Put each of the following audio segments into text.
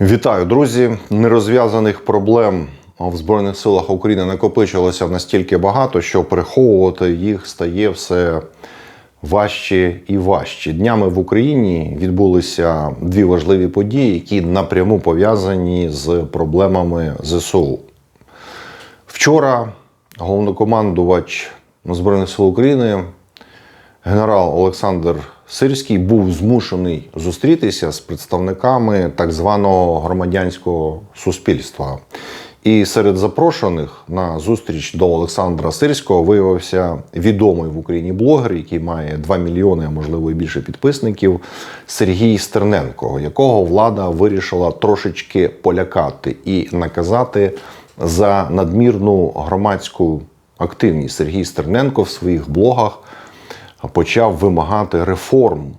Вітаю, друзі! Нерозв'язаних проблем в Збройних силах України накопичилося настільки багато, що приховувати їх стає все важче і важче. Днями в Україні відбулися дві важливі події, які напряму пов'язані з проблемами ЗСУ. Вчора головнокомандувач Збройних сил України генерал Олександр Сирський був змушений зустрітися з представниками так званого громадянського суспільства. І серед запрошених на зустріч до Олександра Сирського виявився відомий в Україні блогер, який має 2 мільйони, а можливо і більше підписників, Сергій Стерненко, якого влада вирішила трошечки полякати і наказати за надмірну громадську активність. Сергій Стерненко в своїх блогах почав вимагати реформ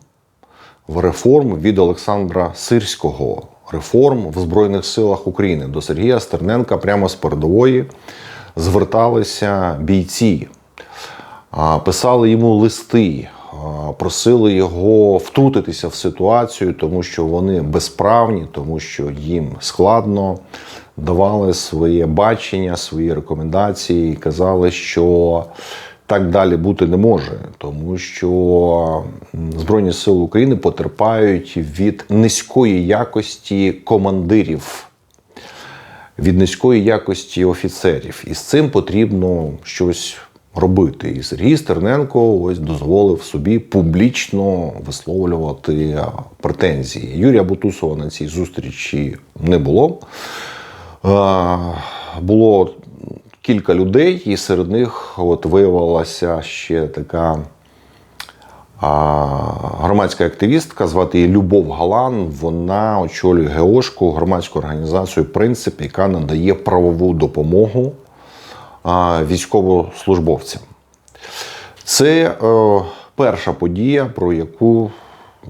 реформ від Олександра Сирського, реформ в Збройних силах України. До Сергія Стерненка прямо з передової зверталися бійці, писали йому листи, просили його втрутитися в ситуацію, тому що вони безправні, тому що їм складно. Давали своє бачення, свої рекомендації казали, що так далі бути не може, тому що Збройні Сили України потерпають від низької якості командирів, від низької якості офіцерів. І з цим потрібно щось робити. І Сергій Стерненко ось дозволив собі публічно висловлювати претензії. Юрія Бутусова на цій зустрічі не було. Е, Було кілька людей, і серед них от виявилася ще така а, громадська активістка, звати її Любов Галан. Вона очолює ГЕОшку, громадську організацію Принцип, яка надає правову допомогу а, військовослужбовцям. Це е, перша подія, про яку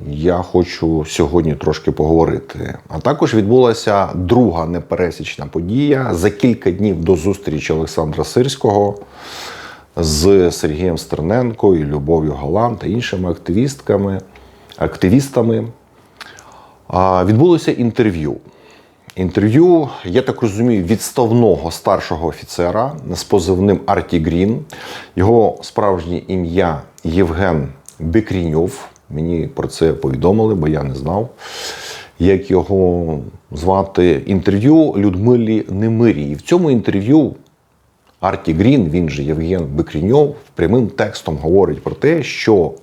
я хочу сьогодні трошки поговорити. А також відбулася друга непересічна подія за кілька днів до зустрічі Олександра Сирського з Сергієм Стерненко і Любов'ю Галан та іншими активістками, активістами. Відбулося інтерв'ю. Інтерв'ю, я так розумію, відставного старшого офіцера з позивним Арті Грін. Його справжнє ім'я Євген Бекріньов. Мені про це повідомили, бо я не знав, як його звати. Інтерв'ю Людмилі Немирі. І в цьому інтерв'ю Арті Грін, він же Євген Бекріньов, прямим текстом говорить про те, що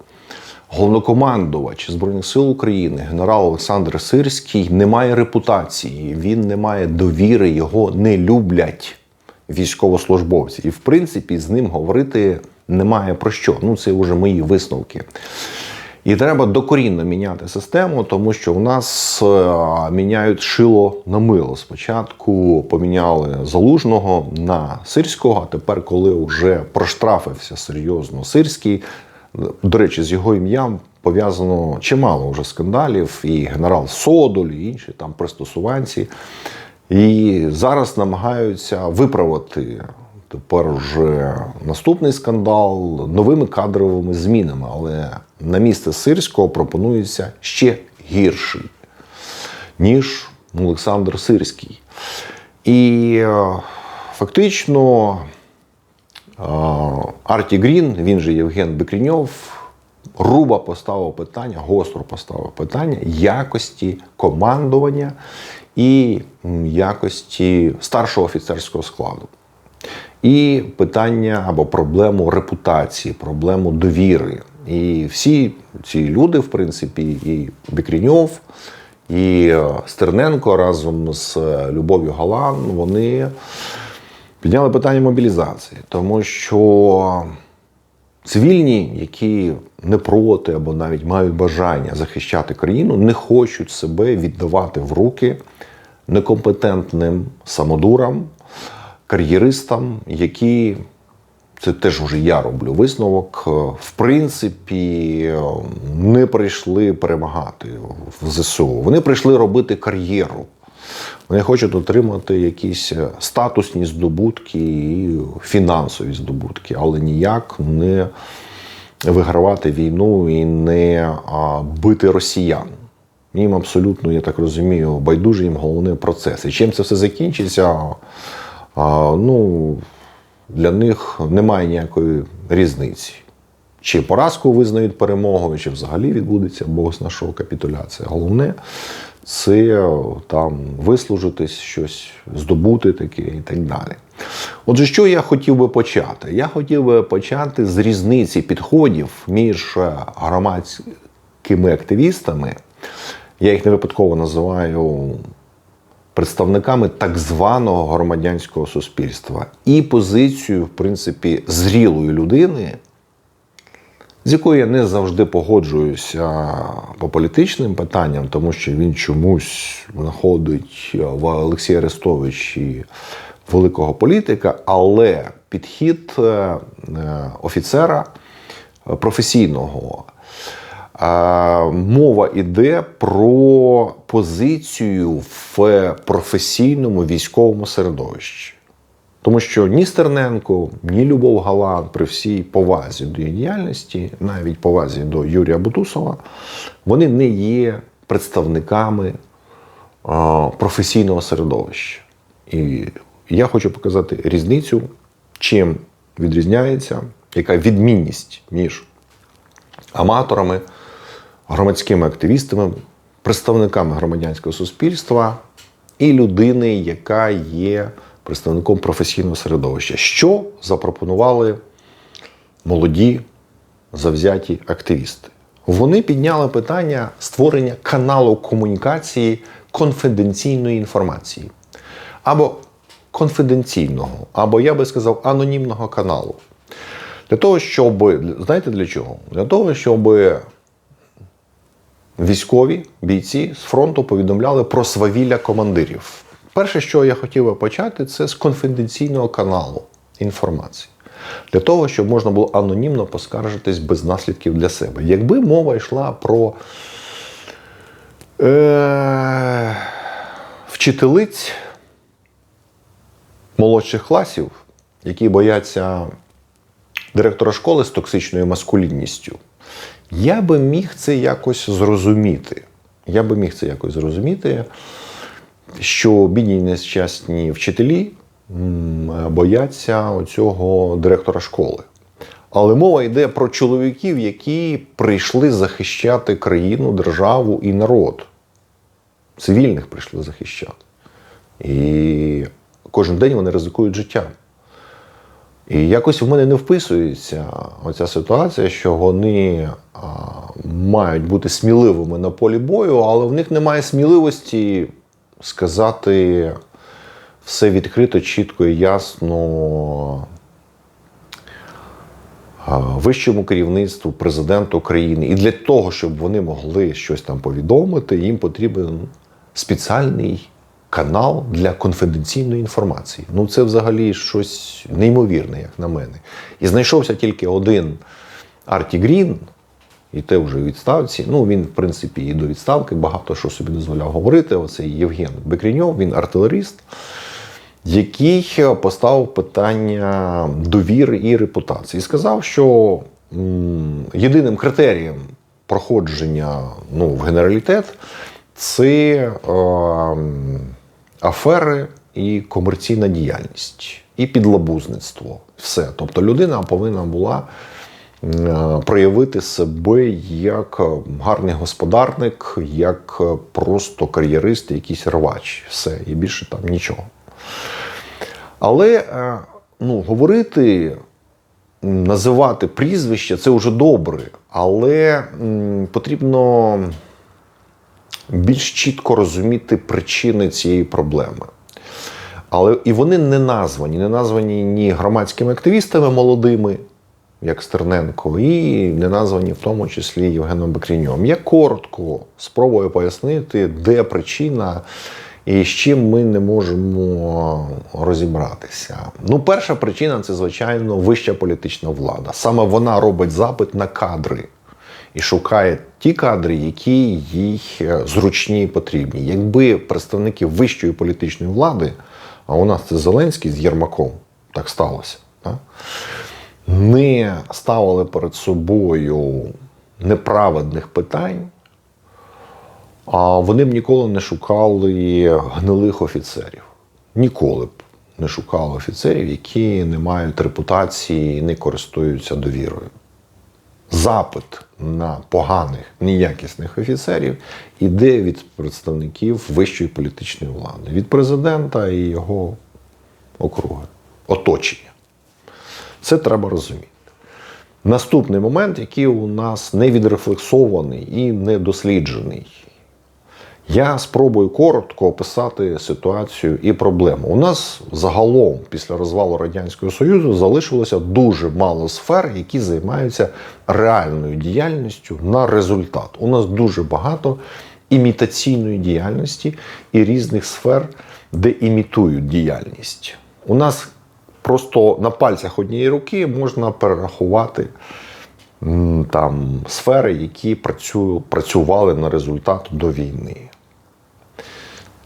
головнокомандувач Збройних сил України, генерал Олександр Сирський, не має репутації, він не має довіри, його не люблять військовослужбовці. І, в принципі, з ним говорити немає про що. Ну, це вже мої висновки. І треба докорінно міняти систему, тому що в нас е, міняють шило на мило. Спочатку поміняли залужного на сирського. А тепер, коли вже проштрафився серйозно сирський, до речі, з його ім'ям пов'язано чимало вже скандалів, і генерал Содоль, і інші там пристосуванці. І зараз намагаються виправити тепер вже наступний скандал новими кадровими змінами. Але на місце Сирського пропонується ще гірший, ніж Олександр Сирський. І е, фактично е, Арті Грін, він же Євген Бекріньов, грубо поставив питання, гостро поставив питання якості командування і якості старшого офіцерського складу. І питання або проблему репутації, проблему довіри. І всі ці люди, в принципі, і Бекріньов, і е, Стерненко разом з е, Любов'ю Галан, вони підняли питання мобілізації, тому що цивільні, які не проти або навіть мають бажання захищати країну, не хочуть себе віддавати в руки некомпетентним самодурам, кар'єристам, які це теж вже я роблю висновок. е, В принципі, е, не прийшли перемагати в ЗСУ. Вони прийшли робити кар'єру. Вони хочуть отримати якісь е, статусні здобутки і фінансові здобутки, але ніяк не вигравати війну і не бити росіян. Їм абсолютно, я так розумію, байдуже їм головне процес. І чим це все закінчиться, ну, для них немає ніякої різниці. Чи поразку визнають перемогою, чи взагалі відбудеться Бог з нашого капітуляція. Головне це там вислужитись, щось здобути таке і так далі. Отже, що я хотів би почати? Я хотів би почати з різниці підходів між е, громадськими активістами. Я їх не випадково називаю представниками так званого громадянського суспільства і позицію, в принципі, зрілої людини, з якою я не завжди погоджуюся по політичним питанням, тому що він чомусь знаходить в Олексія Арестовичі великого політика, але підхід е, е, офіцера е, професійного. Мова йде про позицію в професійному військовому середовищі. Тому що ні Стерненко, ні Любов Галан при всій повазі до її діяльності, навіть повазі до Юрія Бутусова, вони не є представниками а, професійного середовища. І я хочу показати різницю, чим відрізняється, яка відмінність між аматорами, громадськими активістами, представниками громадянського суспільства і людини, яка є представником професійного середовища. Що запропонували молоді завзяті активісти? Вони підняли питання створення каналу комунікації конфіденційної інформації. Або конфіденційного, або я би сказав, анонімного каналу. Для того, щоб, знаєте для чого? Для того, щоб військові бійці з фронту повідомляли про свавілля командирів. Перше, що я хотів би почати, це з конфіденційного каналу інформації. Для того, щоб можна було анонімно поскаржитись без наслідків для себе. Якби мова йшла про е, вчителиць молодших класів, які бояться директора школи з токсичною маскулінністю, я би міг це якось зрозуміти. Я би міг це якось зрозуміти, що бідні нещасні вчителі бояться оцього директора школи. Але мова йде про чоловіків, які прийшли захищати країну, державу і народ. Цивільних прийшли захищати. І кожен день вони ризикують життям. І якось в мене не вписується оця ситуація, що вони а, мають бути сміливими на полі бою, але в них немає сміливості сказати все відкрито, чітко і ясно а, вищому керівництву, президенту країни. І для того, щоб вони могли щось там повідомити, їм потрібен спеціальний канал для конфіденційної інформації. Ну, це взагалі щось неймовірне, як на мене. І знайшовся тільки один Арті Грін, і те вже у відставці. Ну, він, в принципі, і до відставки багато що собі дозволяв говорити. Оцей Євген Бекріньов, він артилеріст, який поставив питання довіри і репутації. І сказав, що єдиним критерієм проходження ну, в генералітет це. Е, афери і комерційна діяльність, і підлабузництво. Все. Тобто людина повинна була е, проявити себе як гарний господарник, як просто кар'єрист, якийсь рвач. Все, і більше там нічого. Але е, ну, говорити. Називати прізвище це вже добре, але потрібно більш чітко розуміти причини цієї проблеми. Але і вони не названі, не названі ні громадськими активістами молодими, як Стерненко, і не названі в тому числі Євгеном Бекріньом. Я коротко спробую пояснити, де причина і з чим ми не можемо розібратися. Ну, перша причина це, звичайно, вища політична влада. Саме вона робить запит на кадри і шукає ті кадри, які їй е, зручні і потрібні. Якби представники вищої політичної влади, а у нас це Зеленський з Єрмаком, так сталося, так? не ставили перед собою неправедних питань, А вони б ніколи не шукали гнилих офіцерів. Ніколи б не шукали офіцерів, які не мають репутації і не користуються довірою. Запит на поганих, неякісних офіцерів іде від представників вищої політичної влади, від президента і його округа, оточення. Це треба розуміти. Наступний момент, який у нас не відрефлексований і не досліджений. Я спробую коротко описати ситуацію і проблему. У нас загалом після розвалу Радянського Союзу залишилося дуже мало сфер, які займаються реальною діяльністю на результат. У нас дуже багато імітаційної діяльності і різних сфер, де імітують діяльність. У нас просто на пальцях однієї руки можна перерахувати там сфери, які працю, працювали на результат до війни.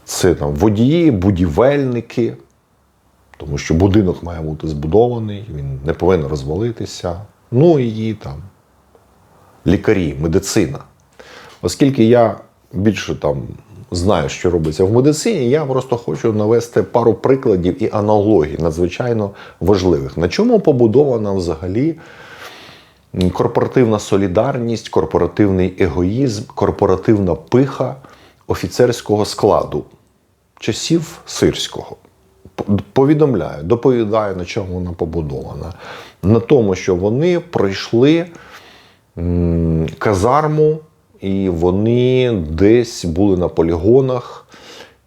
Це там водії, будівельники, тому що будинок має бути збудований, він не повинен розвалитися. Ну і там лікарі, медицина. Оскільки я більше там знаю, що робиться в медицині, я просто хочу навести пару прикладів і аналогій надзвичайно важливих. На чому побудована взагалі корпоративна солідарність, корпоративний егоїзм, корпоративна пиха офіцерського складу часів сирського. Повідомляю, доповідаю, на чому вона побудована. На тому, що вони пройшли казарму, і вони десь були на полігонах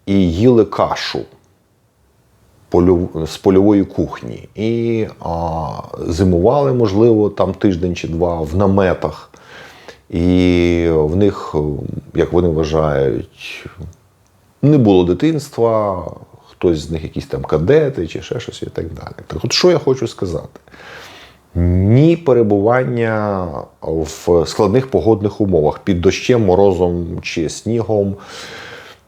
і їли кашу з польової кухні. І а, зимували, можливо, там тиждень чи два в наметах. І в них, як вони вважають, не було дитинства, хтось з них якісь там кадети чи ще щось і так далі. Так от що я хочу сказати? Ні перебування в складних погодних умовах під дощем, морозом чи снігом,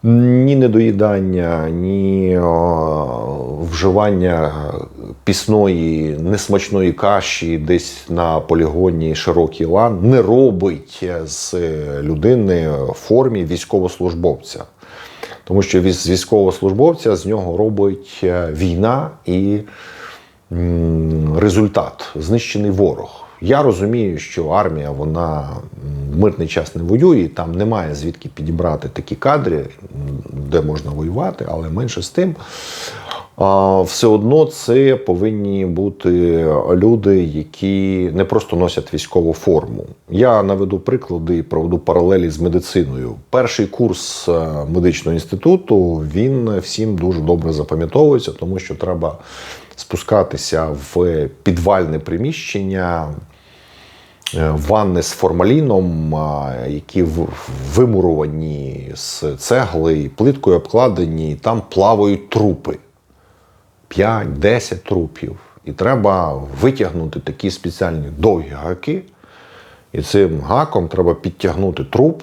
ні недоїдання, ні вживання пісної, несмачної каші десь на полігоні широкий лан не робить з людини в формі військовослужбовця. Тому що з військовослужбовця з нього робить е, війна і результат знищений ворог. Я розумію, що армія вона в мирний час не воює, там немає звідки підібрати такі кадри, де можна воювати, але менше з тим. Все одно це повинні бути люди, які не просто носять військову форму. Я наведу приклади і проведу паралелі з медициною. Перший курс е, медичного інституту він всім дуже добре запам'ятовується, тому що треба спускатися в підвальне приміщення, е, ванни з формаліном, які в- вимуровані з цегли, плиткою обкладені, і там плавають трупи. 5-10 трупів. І треба витягнути такі спеціальні довгі гаки. І цим гаком треба підтягнути труп.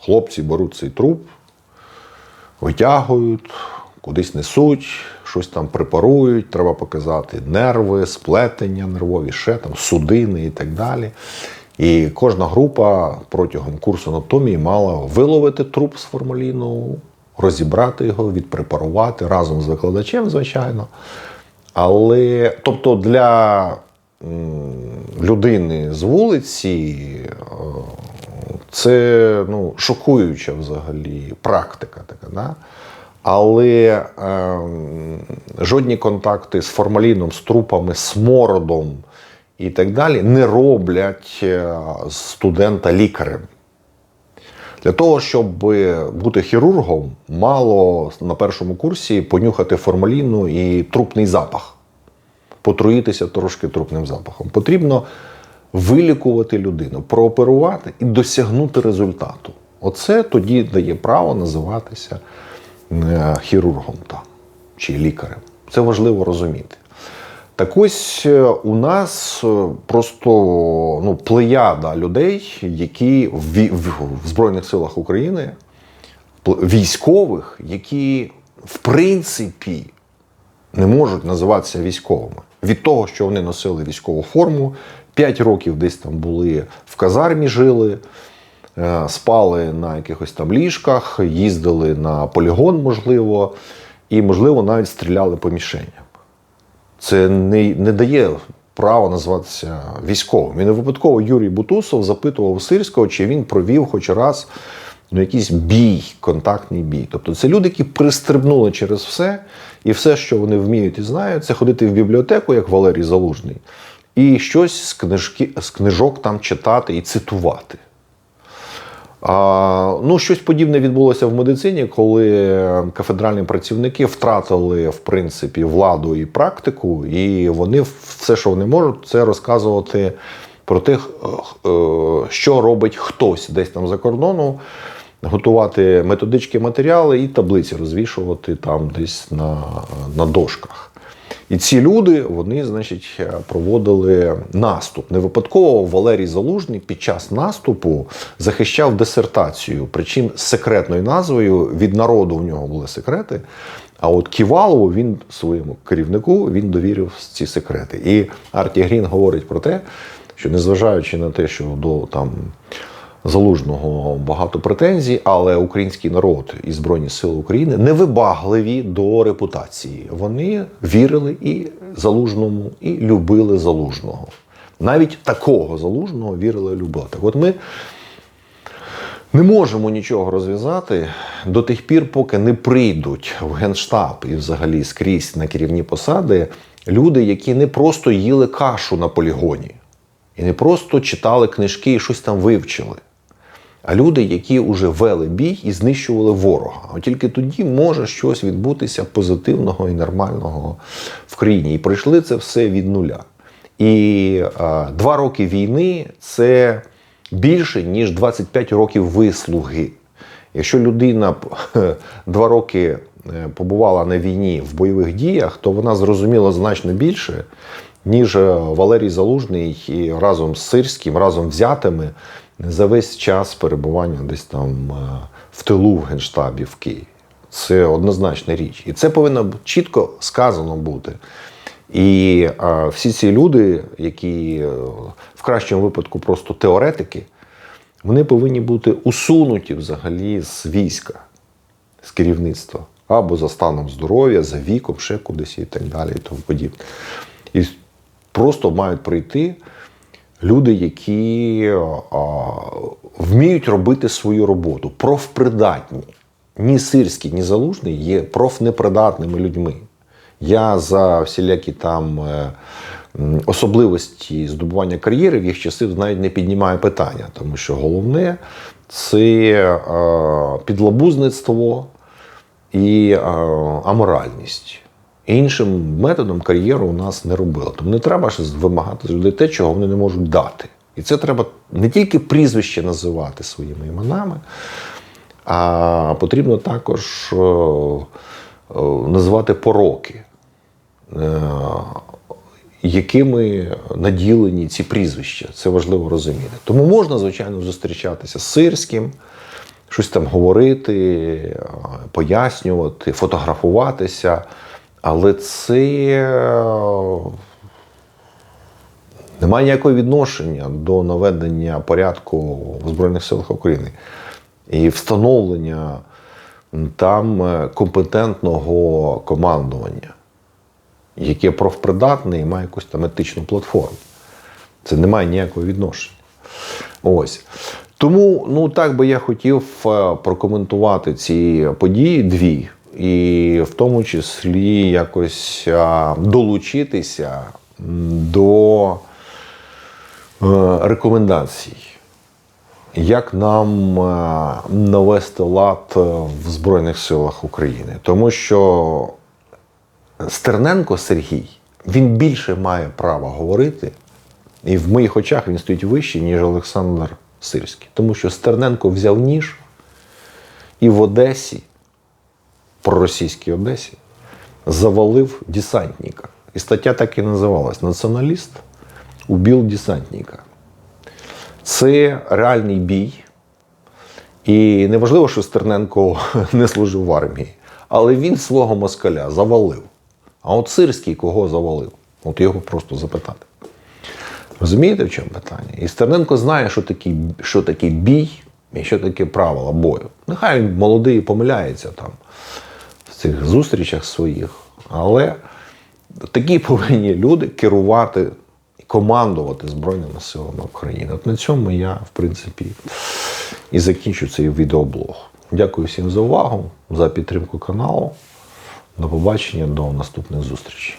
Хлопці беруть цей труп, витягують, кудись несуть, щось там препарують, треба показати нерви, сплетення нервові, ще там, судини і так далі. І кожна група протягом курсу анатомії мала виловити труп з формаліну, розібрати його, відпрепарувати разом з викладачем, звичайно. Але тобто для людини з вулиці е, це ну, шокуюча взагалі практика така. Да? Але ем, жодні контакти з формаліном, з трупами, з смородом і так далі не роблять е, студента лікарем. Для того, щоб бути хірургом, мало на першому курсі понюхати формаліну і трупний запах, потруїтися трошки трупним запахом. Потрібно вилікувати людину, прооперувати і досягнути результату. Оце тоді дає право називатися е, хірургом там, чи лікарем. Це важливо розуміти. Так ось е, у нас е, просто ну, плеяда людей, які в, в, в Збройних силах України, військових, які в принципі не можуть називатися військовими. Від того, що вони носили військову форму, 5 років десь там були в казармі жили, е, спали на якихось там ліжках, їздили на полігон, можливо, і, можливо, навіть стріляли по мішеням. Це не, не дає права назватися військовим. І не випадково Юрій Бутусов запитував Сирського, чи він провів хоч раз ну, якийсь бій, контактний бій. Тобто це люди, які пристрибнули через все, і все, що вони вміють і знають, це ходити в бібліотеку, як Валерій Залужний, і щось з, книжки, з книжок там читати і цитувати. Ну, щось подібне відбулося в медицині, коли кафедральні працівники втратили в принципі владу і практику, і вони все, що вони можуть, це розказувати про тих, е, що робить хтось десь там за кордону, готувати методички матеріали і таблиці розвішувати там десь на, на дошках. І ці люди, вони, значить, проводили наступ. Не випадково Валерій Залужний під час наступу захищав дисертацію, причому з секретною назвою від народу в нього були секрети. А от Ківалову він своєму керівнику він довірив ці секрети. І Арті Грін говорить про те, що незважаючи на те, що до там. Залужного багато претензій, але український народ і Збройні Сили України невибагливі до репутації. Вони вірили і залужному, і любили залужного. Навіть такого залужного вірили і любили. Так от ми не можемо нічого розв'язати до тих пір, поки не прийдуть в Генштаб і взагалі скрізь на керівні посади люди, які не просто їли кашу на полігоні. І не просто читали книжки і щось там вивчили а люди, які вже вели бій і знищували ворога. От тільки тоді може щось відбутися позитивного і нормального в країні. І пройшли це все від нуля. І а, два роки війни це більше, ніж 25 років вислуги. Якщо людина два роки е, побувала на війні в бойових діях, то вона зрозуміла значно більше, ніж Валерій Залужний разом з Сирським, разом взятими за весь час перебування десь там е, в тилу в Генштабі в Києві. Це однозначна річ. І це повинно чітко сказано бути. І а, е, всі ці люди, які е, в кращому випадку просто теоретики, вони повинні бути усунуті взагалі з війська, з керівництва, або за станом здоров'я, за віком, ще кудись і так далі, і тому подібне. І просто мають прийти люди, які а, вміють робити свою роботу, профпридатні. Ні сирський, ні залужний є профнепридатними людьми. Я за всілякі там е, особливості здобування кар'єри в їх часів навіть не піднімаю питання, тому що головне це е, підлабузництво і е, аморальність. Іншим методом кар'єру у нас не робили. Тому не треба ж вимагати з людей те, чого вони не можуть дати. І це треба не тільки прізвище називати своїми іменами, а потрібно також називати пороки, е, якими наділені ці прізвища. Це важливо розуміти. Тому можна, звичайно, зустрічатися з сирським, щось там говорити, пояснювати, фотографуватися. Але це е, не має ніякого відношення до наведення порядку в Збройних силах України і встановлення там е, компетентного командування, яке профпридатне і має якусь там етичну платформу. Це не має ніякого відношення. Ось. Тому ну так би я хотів е, прокоментувати ці події дві і в тому числі якось долучитися до е, рекомендацій, як нам е, навести лад в Збройних силах України. Тому що Стерненко Сергій він більше має право говорити, і в моїх очах він стоїть вище, ніж Олександр Сирський. Тому що Стерненко взяв ніж і в Одесі проросійській Одесі завалив десантника. І стаття так і називалась Націоналіст убив десантника. Це реальний бій. І неважливо, що Стерненко не служив в армії, але він свого москаля завалив. А от Сирський кого завалив? От його просто запитати. Розумієте, в чому питання? І Стерненко знає, що такий, що такий бій І що таке правила бою? Нехай він молодий і помиляється там цих зустрічах своїх, але такі повинні люди керувати і командувати Збройними силами України. От на цьому я, в принципі, і закінчу цей відеоблог. Дякую всім за увагу, за підтримку каналу. До побачення, до наступних зустрічей.